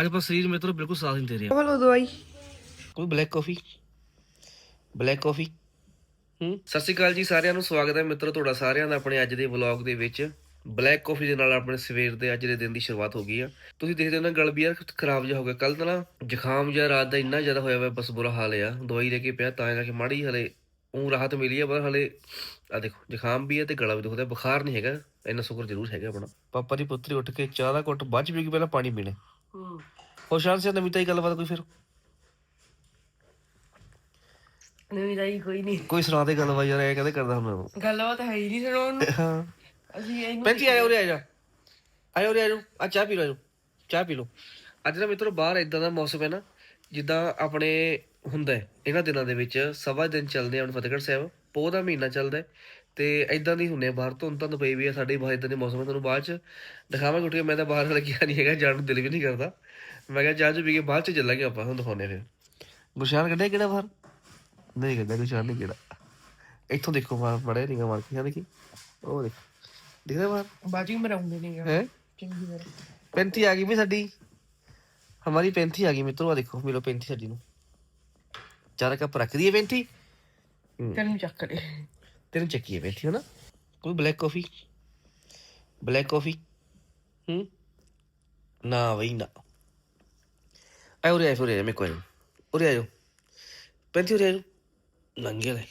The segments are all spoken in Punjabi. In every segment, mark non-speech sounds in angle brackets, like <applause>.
ਅੱਜ ਪਰ ਸਰੀਰ ਮਿੱਤਰੋ ਬਿਲਕੁਲ ਸਾਥ ਨਹੀਂ ਦੇ ਰਿਹਾ। ਹਲੋ ਦਵਾਈ। ਕੋਈ ਬਲੈਕ ਕਾਫੀ ਬਲੈਕ ਕਾਫੀ ਹੂੰ। ਸਤਿ ਸ਼੍ਰੀ ਅਕਾਲ ਜੀ ਸਾਰਿਆਂ ਨੂੰ ਸਵਾਗਤ ਹੈ ਮਿੱਤਰੋ ਤੁਹਾਡਾ ਸਾਰਿਆਂ ਦਾ ਆਪਣੇ ਅੱਜ ਦੇ ਵਲੌਗ ਦੇ ਵਿੱਚ। ਬਲੈਕ ਕਾਫੀ ਦੇ ਨਾਲ ਆਪਣੇ ਸਵੇਰ ਦੇ ਅੱਜ ਦੇ ਦਿਨ ਦੀ ਸ਼ੁਰੂਆਤ ਹੋ ਗਈ ਆ। ਤੁਸੀਂ ਦੇਖਦੇ ਹੋ ਨਾ ਗਲ ਵੀ ਯਾਰ ਖਰਾਬ ਜਿਹਾ ਹੋ ਗਿਆ। ਕੱਲ ਤਾਂ ਨਾ ਜ਼ੁਕਾਮ ਜਿਹਾ ਰਾਤ ਦਾ ਇੰਨਾ ਜ਼ਿਆਦਾ ਹੋਇਆ ਹੋਇਆ ਬਸ ਬੁਰਾ ਹਾਲ ਆ। ਦਵਾਈ ਲੈ ਕੇ ਪਿਆ ਤਾਂ ਕਰਕੇ ਮਾੜੀ ਹਲੇ ਉਹ ਰਾਹਤ ਮਿਲੀ ਆ ਪਰ ਹਲੇ ਆ ਦੇਖੋ ਜ਼ੁਕਾਮ ਵੀ ਹੈ ਤੇ ਗਲਾ ਵੀ ਦੁਖਦਾ ਬੁਖਾਰ ਨਹੀਂ ਹੈਗਾ। ਇੰਨਾ ਸ਼ੁਕਰ ਜ਼ਰੂਰ ਹੈਗਾ ਆਪਣਾ। ਪਾਪਾ ਦੀ ਪੁੱਤਰੀ ਉੱਠ ਕੇ ਚਾਹ ਦਾ ਘੁੱਟ ਬਾਅਦ ਚ ਪੀ ਕੇ ਪਹਿਲਾਂ ਪਾਣੀ ਪੀਣੇ। ਹੂੰ। ਹੋਸ਼ਾਨ ਸੇ ਨਵੀਂ ਤਾਈ ਗੱਲਬਾਤ ਕੋਈ ਫਿਰ। ਨਹੀਂ ਜਾਈ ਕੋਈ ਨਹੀਂ। ਕੋਈ ਸੁਣਾ ਦੇ ਗੱਲਬਾਤ ਯਾਰ ਐ ਕਦੇ ਕਰਦਾ ਹੁੰਦਾ ਤੂੰ ਗੱਲਬਾਤ ਹੈ ਹੀ ਨਹੀਂ ਸੁਣਾਉਣ ਨੂੰ। ਹਾਂ। ਅਸੀਂ ਇਹਨੂੰ ਪੈਂਤੀ ਆਇਆ ਉਰੇ ਆ ਜਾ। ਆਇਆ ਉਰੇ ਆ ਜਾ ਆ ਚਾਹ ਪੀ ਲਓ ਚਾਹ ਪੀ ਲਓ। ਅੱਜ ਨਾ ਮਿੱਤਰੋ ਬਾਹਰ ਇਦਾਂ ਦਾ ਮੌਸਮ ਹੈ ਨਾ ਜਿੱਦਾਂ ਆਪਣੇ ਹੁੰਦਾ ਹੈ ਇਹਨਾਂ ਦਿਨਾਂ ਦੇ ਵਿੱਚ ਸਵਾ ਦਿਨ ਚੱਲਦੇ ਆ ਹੁਣ ਫਤਿਹਗੜ੍ਹ ਸਾਹਿਬ। ਪੋਹ ਦਾ ਮਹੀਨਾ ਚੱਲਦਾ ਹੈ। ਤੇ ਇਦਾਂ ਦੀ ਹੁੰਨੇ ਬਾਹਰ ਤੋਂ ਤਾਂ ਪਈ ਵੀ ਆ ਸਾਡੇ ਬਾਹਰ ਇਦਾਂ ਦੇ ਮੌਸਮ ਹੈ ਤੁਹਾਨੂੰ ਬਾਅਦ ਚ ਦਿਖਾਵਾਂਗੇ ਉੱਠ ਕੇ। ਮੈਂ ਤਾਂ ਬਾਹਰ ਹਲ ਗਿਆ ਨਹੀਂ ਹੈਗਾ ਜਾਣ ਨੂੰ ਦਿਲ ਵੀ ਨਹੀਂ ਕਰਦਾ। ਮੈਂ ਕਿਹਾ ਚਾਹ ਚ ਪੀ ਕੇ ਬਾਅਦ ਚ ਚੱਲਾਂਗੇ ਆਪਾਂ ਹੁਣ ਦਿਖਾਉਣੇ ਫਿਰ। ਗੁਰਸ਼ਾਨ ਕੱਢਿਆ ਕਿਹੜਾ ਬਾਹਰ? ਨਹੀਂ ਕੱਢਿਆ ਗੁਰਸ਼ਾਨ ਨਹੀਂ ਕਿਹੜਾ। ਇੱਥੋਂ ਦੇਖੋ ਬਾਹਰ ਬੜੇ ਨਿਗਾ ਮਾਰ ਕੇ ਦੇਖੀ। ਉਹ ਦੇਖ ਦਿਖਦਾ ਬਾਹਰ? ਬਾਜੀ ਮਰਾਉਂਦੇ ਨਹੀਂ ਗਾ ਹੈ? ਚੰਗੀ ਤਰ੍ਹਾਂ ਪੈਂਤੀ ਆ ਗਈ ਵੀ ਸਾਡੀ। ਹਮਾਰੀ ਪੈਂਤੀ ਆ ਗਈ ਮਿੱਤਰੋ ਆ ਦੇਖੋ ਮਿਲੋ ਪੈਂਤੀ ਸਾਡੀ ਨੂੰ। ਚਾਰ ਕੱਪ ਰੱਖ ਦਈਏ ਪੈਂਤੀ? ਤੈਨੂੰ ਚੱਕ ਲੈ ਤੈਨੂੰ ਚੱਕੀ ਹੈ ਪੈਂਤੀ ਹੋ ਨਾ ਕੋਈ ਬਲੈਕ ਕਾਫੀ ਬਲੈਕ ਕਾਫੀ ਹੂੰ ਨਾ ਬਈ ਨਾ ਆਇਓ ਰੇ ਆਇਓ ਰੇ ਮੈਂ ਕੋਈ ਉਰੇ ਆਇਓ ਪੈਂਤੀ ਉਰੇ ਆਇਓ ਨੰਗੇ ਲੈ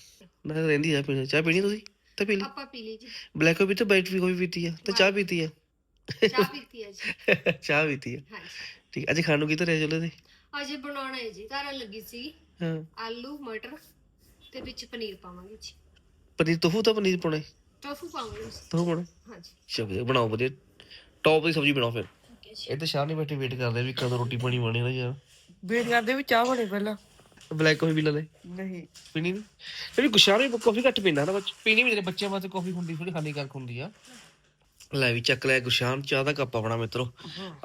ਮੈਂ ਤਾਂ ਰਹਿੰਦੀ ਆ ਪੀਣੀ ਚਾਹ ਪੀਣੀ ਤੁਸੀਂ ਤਾਂ ਪੀ ਲਈ ਆਪਾਂ ਪੀ ਲਈ ਜੀ ਬਲੈਕ ਕਾਫੀ ਤਾਂ ਵਾਈਟ ਵੀ ਕਾਫੀ ਪੀਤੀ ਆ ਤਾਂ ਚਾਹ ਪੀਤੀ ਆ ਚਾਹ ਪੀਤੀ ਹੈ ਜੀ ਚਾਹ ਪੀਤੀ ਆ ਹਾਂਜੀ ਠੀਕ ਅੱਜ ਖਾਣ ਨੂੰ ਕੀ ਧਰਿਆ ਚਲੋ ਤੇ ਅਜੇ ਬਣਾਉਣਾ ਹੈ ਜੀ ਧਰਨ ਲੱਗੀ ਸੀ ਹਾਂ ਆਲੂ ਮਟਰ ਤੇ ਵਿੱਚ ਪਨੀਰ ਪਾਵਾਂਗੇ ਜੀ ਪਨੀਰ ਤੋਫੂ ਤਾਂ ਪਨੀਰ ਪਾਉਣਾ ਟੋਫੂ ਪਾਵਾਂਗੇ। ਜੀ। ਤੋਫੂ ਪਾਉਣਾ ਹਾਂਜੀ। ਚਲੋ ਬਣਾਓ ਵਧੀਆ। ਟੌਪ ਦੀ ਸਬਜ਼ੀ ਬਣਾਓ ਫਿਰ। ਇਹ ਤਾਂ ਸ਼ਾਹ ਨਹੀਂ ਬੈਠੇ ਵੇਟ ਕਰਦੇ ਵੀ ਕਦੋਂ ਰੋਟੀ ਪਾਣੀ ਬਣੀ ਨਾ ਯਾਰ। ਵੇਟ ਕਰਦੇ ਵੀ ਚਾਹ ਬਣੇ ਪਹਿਲਾਂ। ਬਲੈਕ ਕਾਫੀ ਪੀ ਲੈ ਲੈ ਨਹੀਂ। ਪੀਣੀ ਨਹੀਂ? ਜਿਹੜੀ ਗੁਸ਼ਾਰੇ ਕਾਫੀ ਘੱਟ ਪੀਂਦਾ ਨਾ ਬੱਚ ਪੀਣੀ ਵੀ ਜਿਹੜੇ ਬੱਚਿਆਂ ਵਾਸਤੇ ਕਾਫੀ ਹੁੰਦੀ ਥੋੜੀ ਹਾਨੀਕਾਰਕ ਹੁੰਦੀ ਆ। ਲੈ ਵੀ ਚੱਕ ਲੈ ਗੁਸ਼ਾਨ ਚਾਹ ਦਾ ਕੱਪ ਆਪਣਾ ਮਿੱਤਰੋ।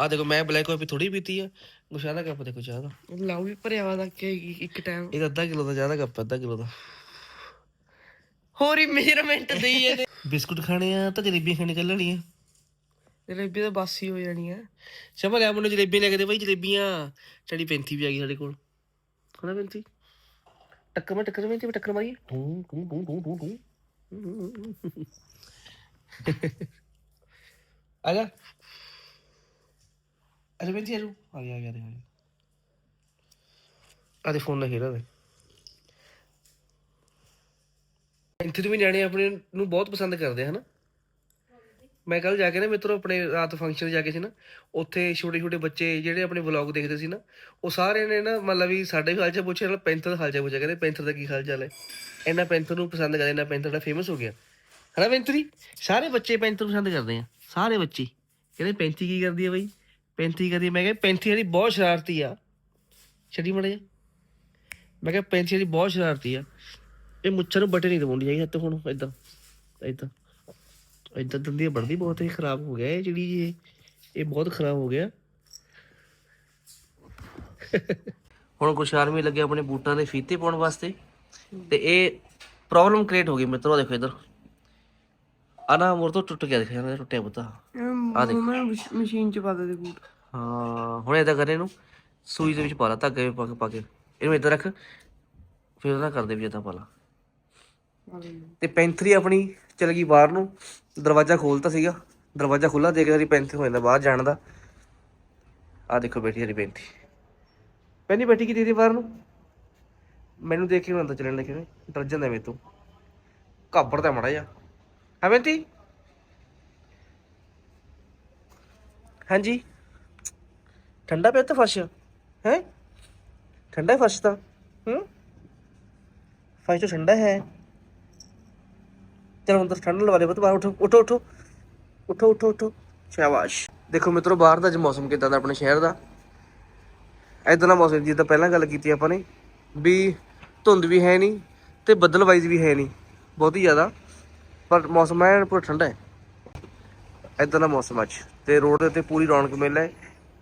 ਆ ਦੇਖੋ ਮੈਂ ਬਲੈਕ ਕਾਫੀ ਥੋੜੀ ਪੀਤੀ ਆ। ਗੁਸ਼ਾਨ ਦਾ ਕੱਪ ਦੇਖੋ ਚਾਹ ਦਾ। ਲਾਉ ਵੀ ਭਰਿਆ ਵਾ ਦਾ ਕਿ ਇੱਕ ਟਾਈਮ ਇਹ ਅੱਧਾ ਕਿਲੋ ਦਾ ਚਾਹ ਦਾ ਕੱਪ ਅੱਧਾ ਕਿਲੋ ਦਾ। ਹੋਰ ਹੀ ਮੇਜਰਮੈਂਟ ਦੇਈ ਇਹਦੇ ਬਿਸਕੁਟ ਖਾਣੇ ਆ ਤਾਂ ਜਲੇਬੀਆਂ ਖਾਣੇ ਚੱਲਣੀ ਆ ਜਲੇਬੀ ਤਾਂ ਬਾਸੀ ਹੋ ਜਾਣੀ ਆ ਸ਼ਮਾ ਲਿਆ ਮੈਨੂੰ ਜਲੇਬੀ ਲੈ ਕੇ ਦੇ ਬਾਈ ਜਲੇਬੀਆਂ। ਸਾਡੀ ਪੈਂਤੀ ਵੀ ਆ ਗਈ ਸਾਡੇ ਕੋਲ। ਖਣਾ ਪੈਂਤੀ? ਟੱਕਰ ਮੈਂ ਟੱਕਰ ਮੈਂ ਤੇ ਟੱਕਰ ਮਾਰੀ ਟੂੰ ਟੂੰ ਟੂੰ ਟੂੰ ਟੂੰ ਟੂੰ। <laughs> ਆ ਜਾ। ਅਰੇ ਪੈਂਤੀ ਆ ਜੂ ਆ ਗਿਆ ਆ ਗਿਆ ਆ ਦੇ ਫੋਨ ਨਾਲ ਖੇਡਾ ਦੇ ਪੈਂਤੀ ਤੋਂ ਵੀ ਨਿਆਣੇ ਆਪਣੇ ਨੂੰ ਬਹੁਤ ਪਸੰਦ ਕਰਦੇ ਆ, ਹਨਾ? ਮੈਂ ਕੱਲ ਜਾ ਕੇ ਨਾ ਮਿੱਤਰੋ ਆਪਣੇ ਰਾਤ ਫੰਕਸ਼ਨ ਜਾ ਕੇ ਸੀ ਨਾ, ਉੱਥੇ ਛੋਟੇ ਛੋਟੇ ਬੱਚੇ ਜਿਹੜੇ ਆਪਣੇ ਵਲੌਗ ਦੇਖਦੇ ਸੀ ਨਾ, ਉਹ ਸਾਰੇ ਨੇ ਨਾ ਮਤਲਬ ਵੀ ਸਾਡੇ ਵੀ ਹਾਲ ਚਾਲ ਪੁੱਛਿਆ, ਨਾਲ ਪੈਂਥਰ ਦਾ ਹਾਲ ਚਾਲ ਪੁੱਛਿਆ, ਕਹਿੰਦੇ ਪੈਂਥਰ ਦਾ ਕੀ ਹਾਲ ਚਾਲ ਹੈ? ਇਹਨਾਂ ਪੈਂਥਰ ਨੂੰ ਪਸੰਦ ਕਰਦੇ, ਇਹਨਾਂ ਪੈਂਥਰ ਦਾ ਫੇਮਸ ਹੋ ਗਿਆ। ਹਨਾ ਪੈਂਥਰੀ? ਸਾਰੇ ਬੱਚੇ ਪੈਂਥਰ ਪਸੰਦ ਕਰਦੇ ਆ, ਸਾਰੇ ਬੱਚੇ। ਕਹਿੰਦੇ ਪੈਂਥੀ ਕੀ ਕਰਦੀ ਹੈ ਬਈ? ਪੈਂਥੀ ਕਰਦੀ ਮੈਂ ਕਿਹਾ ਪੈਂਥੀ ਵਾਲੀ ਬਹੁਤ ਸ਼ਰਾਰਤੀ ਆ। ਛੱਡੀ ਮੜੇ ਮੈਂ ਕਿਹਾ ਪੈਂਥੀ ਵਾਲੀ ਬਹੁਤ ਸ਼ਰਾਰਤੀ ਆ। ਇਹ ਮੁੱਛਾਂ ਨੂੰ ਬਟੇ ਨਹੀਂ ਦਵਾਉਂਦੀ ਹੈਗੀ ਹੱਥ ਹੁਣ ਇਦਾਂ ਇਦਾਂ ਇਦਾਂ ਦੰਦੀਆਂ ਬਣਦੀ ਬਹੁਤ ਹੀ ਖਰਾਬ ਹੋ ਗਿਆ ਇਹ ਜਿਹੜੀ ਇਹ ਇਹ ਬਹੁਤ ਖਰਾਬ ਹੋ ਗਿਆ। ਹੁਣ ਕੁਛ ਆਰਮੀ ਲੱਗੇ ਆਪਣੇ ਬੂਟਾਂ ਦੇ ਫੀਤੇ ਪਾਉਣ ਵਾਸਤੇ। ਤੇ ਇਹ ਪ੍ਰੋਬਲਮ ਕ੍ਰੀਏਟ ਹੋ ਗਈ ਮਿੱਤਰੋ ਦੇਖੋ ਇਧਰ। ਆਨਾ ਮੋਰ ਤੋਂ ਟੁੱਟ ਗਿਆ ਦੇਖੋ ਇਹਨਾਂ ਟੁੱਟਿਆ ਬੁੱਤਾ ਆ ਦੇਖ। ਮੈਂ ਮਸ਼ੀਨ ਚ ਪਾ ਦੇ ਬੂਟ। ਹਾਂ ਹੁਣ ਇਦਾਂ ਕਰੇ ਇਹਨੂੰ ਸੂਈ ਦੇ ਵਿੱਚ ਪਾ ਲਾ ਧਾਗੇ ਪਾ ਕੇ ਪਾ ਕੇ। ਇਹਨੂੰ ਇਦਾਂ ਰੱਖ ਫਿਰ ਉਹਦਾ ਕਰਦੇ ਵੀ ਇਦਾਂ ਪਾ ਲਾ। ਤੇ ਪੈਂਥਰੀ ਆਪਣੀ ਚਲ ਗਈ ਬਾਹਰ ਨੂੰ ਦਰਵਾਜ਼ਾ ਖੋਲਤਾ ਸੀਗਾ। ਦਰਵਾਜ਼ਾ ਖੁੱਲਾ ਦੇਖ ਰਹੀ ਪੈਂਥੀ ਹੋ ਜਾਂਦਾ ਬਾਹਰ ਜਾਣ ਦਾ। ਆ ਦੇਖੋ ਬੈਠੀ ਹਰੀ ਪੈਂਥੀ ਪੈਂਦੀ ਬੈਠੀ ਕੀ ਦੀਦੀ ਬਾਹਰ ਨੂੰ? ਮੈਨੂੰ ਦੇਖ ਕੇ ਹੁਣ ਅੰਦਰ ਚੱਲਣ ਲੱਗੇ ਡਰ ਜਾਂਦਾ ਮੇਰੇ ਤੋਂ। ਘਾਬੜਦਾ ਮੜਾ ਜਾ ਹੈ ਪੈਂਥੀ ਹਾਂਜੀ? ਠੰਡਾ ਪਿਆ ਤਾਂ ਫਰਸ਼? ਹੈ? ਠੰਡਾ ਫਰਸ਼ ਤਾਂ? ਹੂੰ? ਫਰਸ਼ ਤਾਂ ਠੰਡਾ ਹੈ। ਚਲੋ ਅੰਦਰ ਠੰਡ ਲਵਾ ਦੇ ਬਤ ਬਾਹਰ ਉਠੋ ਉਠੋ ਉਠੋ। ਉਠੋ ਉਠੋ ਉਠੋ। ਸ਼ਾਬਾਸ਼। ਦੇਖੋ ਮਿੱਤਰੋ, ਬਾਹਰ ਦਾ ਅੱਜ ਮੌਸਮ ਕਿਦਾਂ ਦਾ ਆਪਣੇ ਸ਼ਹਿਰ ਦਾ? ਇਦਾਂ ਦਾ ਮੌਸਮ, ਜਿੱਦਾਂ ਪਹਿਲਾਂ ਗੱਲ ਕੀਤੀ ਆਪਾਂ ਨੇ, ਵੀ ਧੁੰਦ ਵੀ ਹੈ ਨਹੀਂ ਤੇ ਬੱਦਲਵਾਈਜ਼ ਵੀ ਹੈ ਨਹੀਂ। ਬਹੁਤ ਹੀ ਜ਼ਿਆਦਾ। ਪਰ ਮੌਸਮ ਐਨ ਪੂਰਾ ਠੰਡਾ ਹੈ। ਇਦਾਂ ਦਾ ਮੌਸਮ ਅੱਜ। ਤੇ ਰੋਡ ਦੇ ਉੱਤੇ ਪੂਰੀ ਰੌਣਕ ਮੇਲਾ ਹੈ।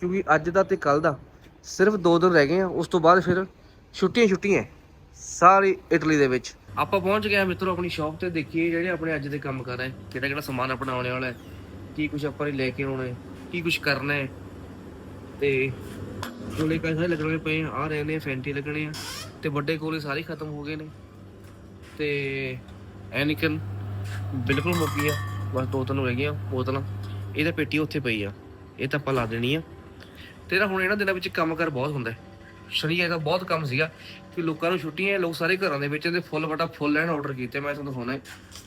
ਕਿਉਂਕਿ ਅੱਜ ਦਾ ਤੇ ਕੱਲ ਦਾ ਸਿਰਫ 2 ਦਿਨ ਰਹਿ ਗਏ ਆ। ਉਸ ਤੋਂ ਬਾਅਦ ਫਿਰ ਛੁੱਟੀਆਂ ਛੁੱਟੀਆਂ ਸਾਰੀ ਇਟਲੀ ਦੇ ਵਿੱਚ। ਆਪਾਂ ਪਹੁੰਚ ਗਏ ਆ ਮਿੱਤਰੋ ਆਪਣੀ ਸ਼ਾਪ ਤੇ। ਦੇਖੀਏ ਜਿਹੜੇ ਆਪਣੇ ਅੱਜ ਦੇ ਕੰਮ ਕਰ ਰਹੇ ਕਿਹੜਾ ਕਿਹੜਾ ਸਮਾਨ ਆਪਣਾ ਆਉਣੇ ਵਾਲਾ ਹੈ। ਕੀ ਕੁਝ ਆਪਾਂ ਨੇ ਲੈ ਕੇ ਆਉਣਾ ਹੈ। ਕੀ ਕੁਝ ਕਰਨਾ ਹੈ। ਤੇ ਕੋਲੇ ਕਈ ਸਾਰੇ ਲੱਗਣੇ ਪਏ ਆ। ਆਹ ਰਹੇ ਨੇ ਫੈਂਟੀ ਲੱਗਣੇ ਆ। ਤੇ ਵੱਡੇ ਕੋਲੇ ਸਾਰੇ ਖਤਮ ਹੋ ਗਏ ਨੇ। ਤੇ ਐਨਿਕਨ ਬਿਲਕੁਲ ਮੁੱਕ ਗਈ ਆ। ਬਸ ਦੋ ਤਿੰਨ ਰਹਿ ਗਈਆਂ ਬੋਤਲਾਂ। ਇਹ ਤਾਂ ਪੇਟੀ ਉੱਥੇ ਪਈ ਆ। ਇਹ ਤਾਂ ਆਪਾਂ ਲਾ ਦੇਣੀ ਆ। ਤੇ ਨਾ ਹੁਣ ਇਹਨਾਂ ਦਿਨਾਂ ਵਿੱਚ ਕੰਮ ਕਰ ਬਹੁਤ ਹੁੰਦਾ ਹੈ। ਸ਼ਰੀਆ ਦਾ ਬਹੁਤ ਕੰਮ ਸੀਗਾ। ਕਿ ਲੋਕਾਂ ਨੂੰ ਛੁੱਟੀਆਂ ਹੈ, ਲੋਕ ਸਾਰੇ ਘਰਾਂ ਦੇ ਵਿੱਚ ਤੇ ਫੁੱਲ ਵਟਾ ਫੁੱਲ ਲੈਣ ਆਰਡਰ ਕੀਤੇ। ਮੈਂ ਤੁਹਾਨੂੰ ਦਿਖਾਉਣਾ ਹੈ।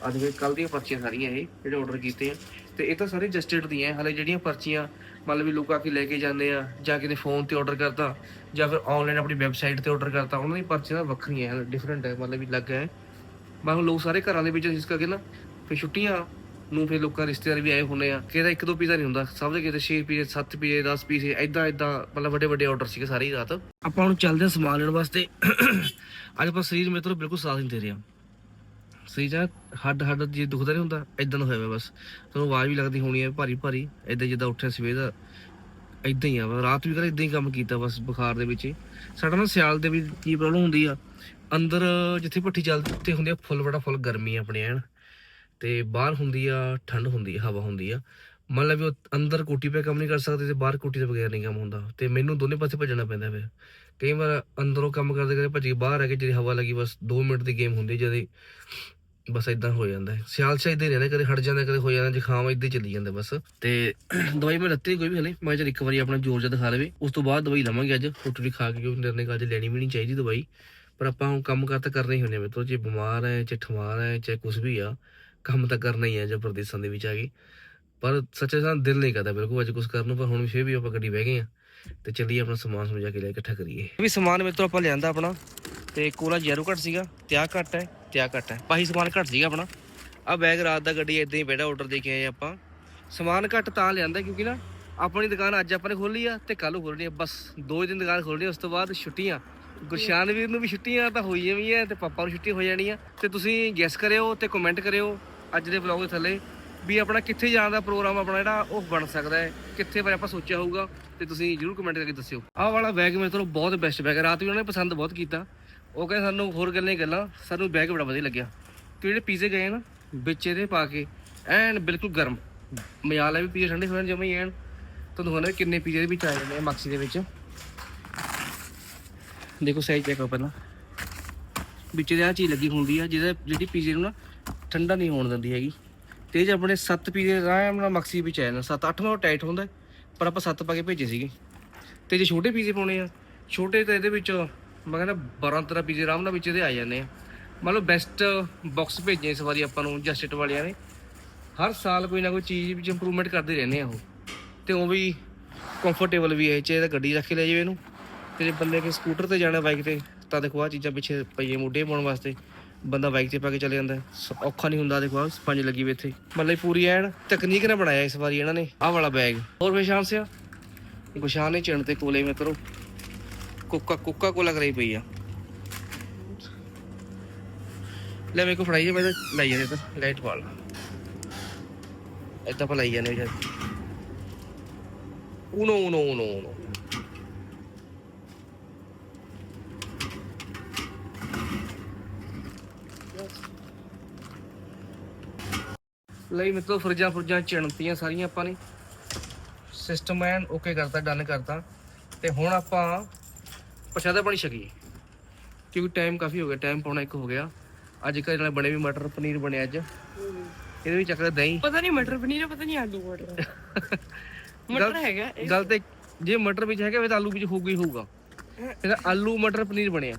ਅੱਜ ਵੇ ਕੱਲ ਦੀਆਂ ਪਰਚੀਆਂ ਸਾਰੀਆਂ ਇਹ ਜਿਹੜੇ ਆਰਡਰ ਕੀਤੇ ਆ। ਤੇ ਇਹ ਤਾਂ ਸਾਰੇ ਜਸਟਡ ਦੀਆਂ ਹੈ। ਹਾਲੇ ਜਿਹੜੀਆਂ ਪਰਚੀਆਂ ਮਤਲਬ ਵੀ ਲੋਕ ਆ ਕੇ ਲੈ ਕੇ ਜਾਂਦੇ ਆ ਜਾਂ ਕਿਤੇ ਫੋਨ ਤੇ ਆਰਡਰ ਕਰਤਾ ਜਾਂ ਫਿਰ ਆਨਲਾਈਨ ਆਪਣੀ ਵੈਬਸਾਈਟ ਤੇ ਆਰਡਰ ਕਰਤਾ ਉਹਨਾਂ ਦੀ ਪਰਚੀਆਂ ਤਾਂ ਵੱਖਰੀਆਂ ਹੈ ਡਿਫਰੈਂਟ ਹੈ ਮਤਲਬ ਵੀ ਲੱਗ ਹੈ ਮੈਂ ਹੁਣ ਲੋਕ ਸਾਰੇ ਘਰਾਂ ਦੇ ਵਿੱਚ ਇਸ ਕਰਕੇ ਨਾ ਫਿਰ ਛੁੱਟੀਆਂ ਨੂੰ ਫਿਰ ਲੋਕਾਂ ਰਿਸ਼ਤੇਦਾਰ ਵੀ ਆਏ ਹੁੰਦੇ ਆ। ਕਿਹਦਾ ਇੱਕ ਦੋ ਪੀਜ਼ਾ ਨਹੀਂ ਹੁੰਦਾ। ਸਭ ਦੇ ਕਿਤੇ 6 ਪੀਜ਼ੇ 7 ਪੀਜ਼ੇ 10 ਪੀਜ਼ੇ ਐਦਾਂ ਐਦਾਂ ਮਤਲਬ ਵੱਡੇ ਵੱਡੇ ਆਰਡਰ ਸੀਗੇ ਸਾਰੀ ਰਾਤ। ਆਪਾਂ ਹੁਣ ਚੱਲਦੇ ਹਾਂ ਸਮਾਨ ਲੈਣ ਵਾਸਤੇ। ਅੱਜ ਆਪਾਂ ਸਰੀਰ ਮੇਰੇ ਤੋਂ ਬਿਲਕੁਲ ਸਾਥ ਨਹੀਂ ਦੇ ਰਿਹਾ ਸਰੀਰ ਜਾਂ ਹੱਡ ਹੱਡ ਜੇ ਦੁਖਦਾ ਨਹੀਂ ਹੁੰਦਾ ਐਦਾਂ ਦਾ ਹੋਇਆ ਵਾ ਬਸ। ਤੁਹਾਨੂੰ ਆਵਾਜ਼ ਵੀ ਲੱਗਦੀ ਹੋਣੀ ਹੈ ਭਾਰੀ ਭਾਰੀ। ਐਦਾਂ ਜਿੱਦਾਂ ਉੱਠਿਆ ਸਵੇਰ ਦਾ ਐਦਾਂ ਹੀ ਆ ਵਾ। ਰਾਤ ਵੀ ਕਰ ਐਦਾਂ ਹੀ ਕੰਮ ਕੀਤਾ ਬਸ ਬੁਖਾਰ ਦੇ ਵਿੱਚ। ਸਾਡਾ ਨਾ ਸਿਆਲ ਦੇ ਵੀ ਕੀ ਪ੍ਰੋਬਲਮ ਹੁੰਦੀ ਆ। ਅੰਦਰ ਜਿੱਥੇ ਭੱਠੀ ਚੱਲਦੀ ਉੱਤੇ ਹੁੰਦੀ ਆ ਫੁੱਲ, ਬੜਾ ਫੁੱਲ ਗਰਮੀ ਆਪਣੇ ਐਨ। ਤੇ ਬਾਹਰ ਹੁੰਦੀ ਆ, ਠੰਡ ਹੁੰਦੀ ਹਵਾ ਹੁੰਦੀ ਆ। ਮੰਨ ਲਾ ਵੀ ਉਹ ਅੰਦਰ ਕੋਟੀ ਪੇ ਕੰਮ ਨਹੀਂ ਕਰ ਸਕਦੇ ਤੇ ਬਾਹਰ ਕੋਟੀ ਦੇ ਬਗੈਰ ਨਹੀਂ ਕੰਮ ਹੁੰਦਾ। ਤੇ ਮੈਨੂੰ ਦੋਨੇ ਪਾਸੇ ਭੱਜਣਾ ਪੈਂਦਾ ਫਿਰ। ਕਈ ਵਾਰ ਅੰਦਰੋਂ ਕੰਮ ਕਰਦੇ ਕਰਦੇ ਭੱਜ ਕੇ ਬਾਹਰ ਆ ਕੇ ਜਿਹੜੀ ਹਵਾ ਲੱਗੀ, ਬਸ 2 ਮਿੰਟ ਦੀ ਗੇਮ ਹੁੰਦੀ ਜਦੇ ਬਸ ਇਦਾਂ ਹੋ ਜਾਂਦਾ ਹੈ। ਸਿਆਲ ਚ ਇਦਾਂ ਰਹਿੰਦਾ, ਕਦੇ ਹਟ ਜਾਂਦਾ, ਕਦੇ ਹੋ ਜਾਂਦਾ, ਜ਼ੁਕਾਮ ਇਦਾਂ ਹੀ ਚੱਲੀ ਜਾਂਦਾ ਬਸ। ਤੇ <clears throat> ਦਵਾਈ ਮੈਂ ਲੱਤੀ ਕੋਈ ਵੀ ਹਲੇ, ਮੈਂ ਚਲ ਇੱਕ ਵਾਰੀ ਆਪਣਾ ਜ਼ੋਰ ਜਿਹਾ ਦਿਖਾ ਲਵੇ। ਉਸ ਤੋਂ ਬਾਅਦ ਦਵਾਈ ਲਵਾਂਗੇ ਅੱਜ, ਰੋਟੀ ਖਾ ਕੇ ਕਿਉਂਕਿ ਨਿਰਣੇ ਅੱਜ ਲੈਣੀ ਵੀ ਨਹੀਂ ਚਾਹੀਦੀ ਦਵਾਈ। ਪਰ ਆਪਾਂ ਹੁਣ ਕੰਮ ਕਰ ਤਾਂ ਕਰਨਾ ਹੀ ਹੁੰਦੇ ਮੇਰੇ ਜੇ ਬਿਮਾਰ ਹੈ ਚਾਹੇ ਠਮਾਰ ਹੈ, ਚਾਹੇ ਕੁਝ ਵੀ ਆ ਕੰਮ ਤਾਂ ਕਰਨਾ ਹੀ ਹੈ ਜੇ ਪ੍ਰਦੇਸ਼ਾਂ ਦੇ ਵਿੱਚ ਆ ਗਈ ਪਰ ਸੱਚੇ ਸਾਂ ਦਿਲ ਨਹੀਂ ਕਰਦਾ ਬਿਲਕੁਲ ਅੱਜ ਕੁਝ ਕਰਨ ਨੂੰ, ਪਰ ਹੁਣ ਫੇਰ ਵੀ ਆਪਾਂ ਗੱਡੀ ਬਹਿ ਗਏ ਆ ਤੇ ਚੱਲੀਏ ਆਪਣਾ ਸਮਾਨ ਸਮਝਾ ਕੇ ਲੈ ਇਕੱਠਾ ਕਰੀਏ। ਵੀ ਸਮਾਨ ਮੇਰੇ ਤੋਂ ਆਪਾਂ ਲਿਆਂਦਾ ਆਪਣਾ ਤੇ ਕੋਲਾ ਜ਼ੀਰੋ ਘੱਟ ਸੀਗਾ ਤੇ ਆਹ ਘੱਟ ਹੈ ਤੇ ਆਹ ਘੱਟ ਹੈ। ਪਾਹੀ ਸਮਾਨ ਘੱਟ ਸੀਗਾ ਆਪਣਾ। ਆ ਬੈਗ ਰਾਤ ਦਾ ਗੱਡੀ ਇਦਾਂ ਹੀ ਬੈਠਾ ਆਰਡਰ ਦੇ ਕੇ ਆਏ ਆਪਾਂ। ਸਮਾਨ ਘੱਟ ਤਾਂ ਲਿਆਂਦਾ ਕਿਉਂਕਿ ਨਾ ਆਪਣੀ ਦੁਕਾਨ ਅੱਜ ਆਪਾਂ ਨੇ ਖੋਲੀ ਆ ਤੇ ਕੱਲ ਖੋਲਣੀ ਆ। ਬਸ ਦੋ ਦਿਨ ਦੁਕਾਨ ਖੋਲਣੀ ਉਸ ਤੋਂ ਬਾਅਦ ਛੁੱਟੀਆਂ। ਗੁਰਸ਼ਾਨ ਵੀਰ ਨੂੰ ਵੀ ਛੁੱਟੀਆਂ ਤਾਂ ਹੋਈਆਂ ਵੀ ਆ ਤੇ ਪਾਪਾ ਨੂੰ ਛੁੱਟੀ ਹੋ ਜਾਣੀ ਆ ਤੇ ਤੁਸੀਂ ਗੈਸ ਕਰਿਓ ਤੇ ਕਮੈਂਟ ਕਰਿਓ। ਅੱਜ ਦੇ ਵਲੌਗ ਦੇ ਥੱਲੇ ਵੀ ਆਪਣਾ ਕਿੱਥੇ ਜਾਣ ਦਾ ਪ੍ਰੋਗਰਾਮ ਆਪਣਾ ਜਿਹੜਾ ਉਹ ਬਣ ਸਕਦਾ ਹੈ, ਕਿੱਥੇ ਬਾਰੇ ਆਪਾਂ ਸੋਚਿਆ ਹੋਊਗਾ ਤੇ ਤੁਸੀਂ ਜਰੂਰ ਕਮੈਂਟ ਕਰਕੇ ਦੱਸਿਓ। ਆਹ ਵਾਲਾ ਬੈਗ ਮੇਰੇ ਤੋਂ ਬਹੁਤ ਬੈਸਟ ਬੈਗ ਹੈ। ਰਾਤ ਵੀ ਉਹਨਾਂ ਨੇ ਪਸੰਦ ਬਹੁਤ ਕੀਤਾ। ਉਹ ਕਹਿੰਦੇ ਸਾਨੂੰ ਹੋਰ ਗੱਲਾਂ ਹੀ ਗੱਲਾਂ, ਸਾਨੂੰ ਬੈਗ ਬੜਾ ਵਧੀਆ ਲੱਗਿਆ। ਕਿ ਜਿਹੜੇ ਪੀਜ਼ੇ ਗਏ ਨਾ, ਵਿੱਚ ਇਹਦੇ ਪਾ ਕੇ, ਐਨ ਬਿਲਕੁਲ ਗਰਮ। ਮਜ਼ਾਲ ਹੈ ਵੀ ਪੀਜ਼ੇ ਠੰਡੇ ਹੋਣ ਜਮੇ ਐਨ। ਤੁਹਾਨੂੰ ਹੋਣਾ ਕਿੰਨੇ ਪੀਜ਼ੇ ਦੇ ਵਿੱਚ ਆ ਜਾਂਦੇ ਆ ਮਕਸੀ ਦੇ ਵਿੱਚ। ਦੇਖੋ ਸਾਈਜ਼ ਚੈੱਕ ਕਰੋ ਪਹਿਲਾਂ। ਵਿੱਚ ਦੇ ਆ ਚੀਜ਼ ਲੱਗੀ ਹੁੰਦੀ ਆ, ਜਿਹਦਾ ਜਿਹੜੀ ਪੀਜ਼ੇ ਨੂੰ ਨਾ ਠੰਡਾ ਨਹੀਂ ਹੋਣ ਦਿੰਦੀ ਹੈਗੀ। ਤੇ ਇਹ 'ਚ ਆਪਣੇ 7 ਪੀਜ਼ੇ ਆਰਾਮ ਨਾਲ ਮਕਸੀ ਵਿੱਚ ਆ ਜਾਣਾ 7 8 ਨਾਲ ਟਾਈਟ ਹੁੰਦਾ ਪਰ ਆਪਾਂ 7 ਪਾ ਕੇ ਭੇਜੇ ਸੀਗੇ। ਤੇ ਜੇ ਛੋਟੇ ਪੀਜ਼ੇ ਪਾਉਣੇ ਆ, ਛੋਟੇ ਤਾਂ ਇਹਦੇ ਵਿੱਚ ਮੈਂ ਕਹਿੰਦਾ 12 ਤਰ੍ਹਾਂ ਪੀਜ਼ੇ ਆਰਾਮ ਨਾਲ ਵਿੱਚ ਇਹਦੇ ਆ ਜਾਂਦੇ ਆ। ਮੰਨ ਲਓ ਬੈਸਟ ਬਾਕਸ ਭੇਜੇ ਇਸ ਵਾਰੀ ਆਪਾਂ ਨੂੰ ਜਸਟਿਟ ਵਾਲਿਆਂ ਨੇ। ਹਰ ਸਾਲ ਕੋਈ ਨਾ ਕੋਈ ਚੀਜ਼ ਵਿੱਚ ਇੰਪਰੂਵਮੈਂਟ ਕਰਦੇ ਰਹਿੰਦੇ ਆ ਉਹ। ਤੇ ਉਹ ਵੀ ਕੰਫਰਟੇਬਲ ਵੀ ਹੈ, ਚਾਹੇ ਤਾਂ ਗੱਡੀ ਰੱਖ ਕੇ ਲੈ ਜਾਵੇ ਇਹਨੂੰ। ਤੇ ਜੇ ਬੰਦੇ ਕੇ ਸਕੂਟਰ ਤੇ ਜਾਣਾ ਬਾਈਕ ਤੇ, ਤਾਂ ਦੇਖੋ ਆ ਚੀਜ਼ਾਂ ਪਿੱਛੇ ਪਈਏ ਮੋਢੇ ਪਾਉਣ ਵਾਸਤੇ। ਬੰਦਾ ਬਾਈਕ ਤੇ ਪਾ ਕੇ ਚਲੇ ਜਾਂਦਾ ਔਖਾ ਨਹੀਂ ਹੁੰਦਾ, ਦੇਖੋ ਆ ਸਪੰਜ ਲੱਗੀ ਵੀ ਇੱਥੇ। ਮਤਲਬ ਪੂਰੀ ਐਨ ਤਕਨੀਕ ਨਾਲ ਬਣਾਇਆ ਇਸ ਵਾਰੀ ਇਹਨਾਂ ਨੇ। ਆਹ ਵਾਲਾ ਬੈਗ ਹੋਰ ਪਛਾਣ ਸਿਆ ਗੁਸ਼ਾਨ ਨੇ ਚਿਣ ਤੇ ਕੋਲੇ ਮਿੱਤਰੋ। ਕੋਕਾ ਕੋਕਾ ਕੋਲਾ ਕਰਾਈ ਪਈ ਆ। ਲੈ ਮੇਰੇ ਕੋ ਫੜਾਈ ਮੈਂ ਤਾਂ ਲਾਈ ਜਾਂਦੇ ਤਾਂ ਲਾਈਟ ਪਾ ਲਾ। ਏਦਾਂ ਲਾਈ ਜਾਂਦੇ ਜਦ ਉਨੋ ਉਨੋ ਉਨੋ ਉਨੋ ਲਈ ਮਿੱਤਰੋ ਫਰਜਾਂ ਫਰਜਾਂ ਚਿਣਤੀਆਂ ਸਾਰੀਆਂ ਆਪਾਂ ਨੇ। ਸਿਸਟਮ ਐਨ ਓਕੇ ਕਰਤਾ ਡਨ ਕਰਤਾ। ਤੇ ਹੁਣ ਆਪਾਂ ਪ੍ਰਸ਼ਾਦਾ ਪਾਣੀ ਛਕੀਏ ਕਿਉਂਕਿ ਟਾਈਮ ਕਾਫੀ ਹੋ ਗਿਆ ਟਾਈਮ ਪੌਣਾ ਇੱਕ ਹੋ ਗਿਆ। ਅੱਜ ਘਰ ਨਾਲ ਬਣੇ ਵੀ ਮਟਰ ਪਨੀਰ ਬਣਿਆ ਅੱਜ। ਇਹਦੇ ਵਿੱਚ ਚੱਕਦਾ ਦਹੀਂ। ਪਤਾ ਨਹੀਂ ਮਟਰ ਪਨੀਰ ਹੈ, ਪਤਾ ਨਹੀਂ ਆਲੂ ਮਟਰ ਮਟਰ ਹੈਗਾ ਇਹ- ਗੱਲ ਤੇ ਜੇ ਮਟਰ ਵਿੱਚ ਹੈਗਾ ਫਿਰ ਤਾਂ ਆਲੂ ਵਿੱਚ ਹੋਊਗਾ ਹੀ ਹੋਊਗਾ। ਇਹਦਾ ਆਲੂ ਮਟਰ ਪਨੀਰ ਬਣਿਆ।